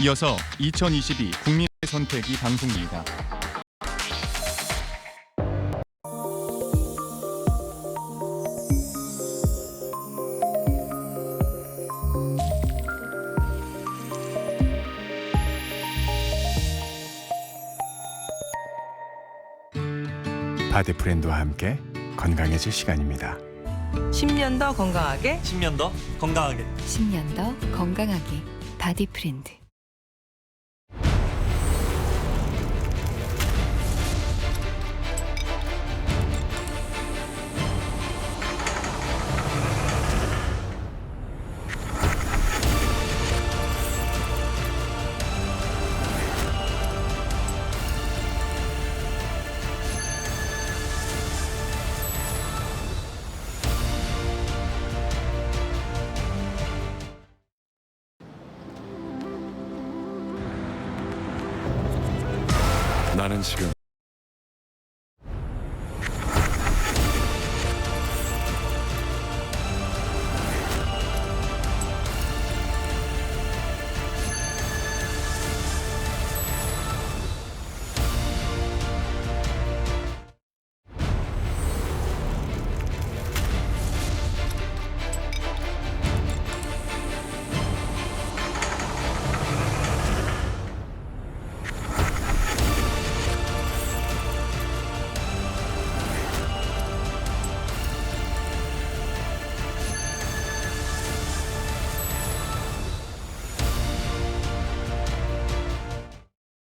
이어서 2022 국민의 선택이 방송입니다. 바디 프렌드와 함께 건강해질 시간입니다. 10년 더 건강하게 10년 더 건강하게 10년 더 건강하게 바디 프렌드 나는 지금